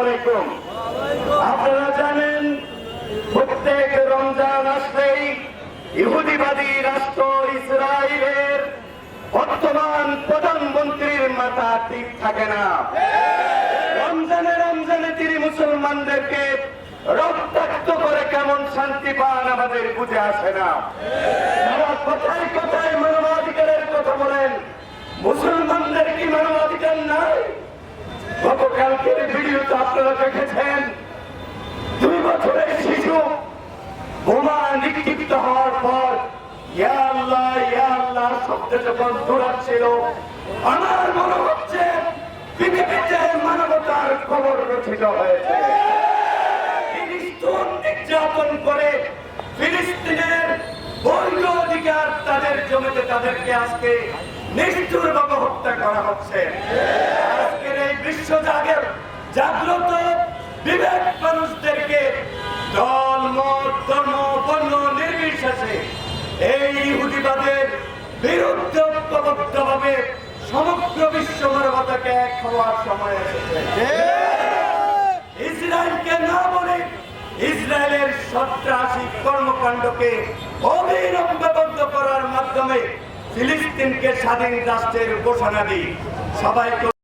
আলাইকুম। আপনারা জানেন, প্রত্যেক রমজান আসলেই ইহুদিবাদী রাষ্ট্র ইসরায়েলের বর্তমান প্রধানমন্ত্রীর মাথা ঠিক থাকে না। রমজানে রমজানে তিনি মুসলমানদেরকে রক্তাক্ত করে কেমন শান্তি পান আমাদের বুঝে আসে না। দেখেছেন দুই বছরের শিশু, বোমা নিক্ষিপ্ত হওয়ার পর যখন দৌড়াচ্ছিল আমার মনে হচ্ছে পৃথিবীতে মানবতার খবর রচিত হয়েছে। নির্যাতন করে ফিলিস্তিনের বৈধ অধিকার তাদের জমিতে তাদেরকে আজকে নিষ্ঠুরভাবে হত্যা করা হচ্ছে। আজকের এই বিশ্ব জাগের জাগ্রত বিবেক মানুষদেরকে দল, মত, ধর্ম, বর্ণ নির্বিশেষে এই ইহুদিবাদের বিরুদ্ধে ঐক্যবদ্ধভাবে সমগ্র বিশ্ব মানবতাকে এক হওয়ার সময় এসেছে। ইসরায়েলকে না বলে ইসরায়েলের সন্ত্রাসী কর্মকাণ্ডকে অবিলম্বে বন্ধ করার মাধ্যমে ফিলিস্তিনকে স্বাধীন রাষ্ট্রের ঘোষণা দিই। সবাইকে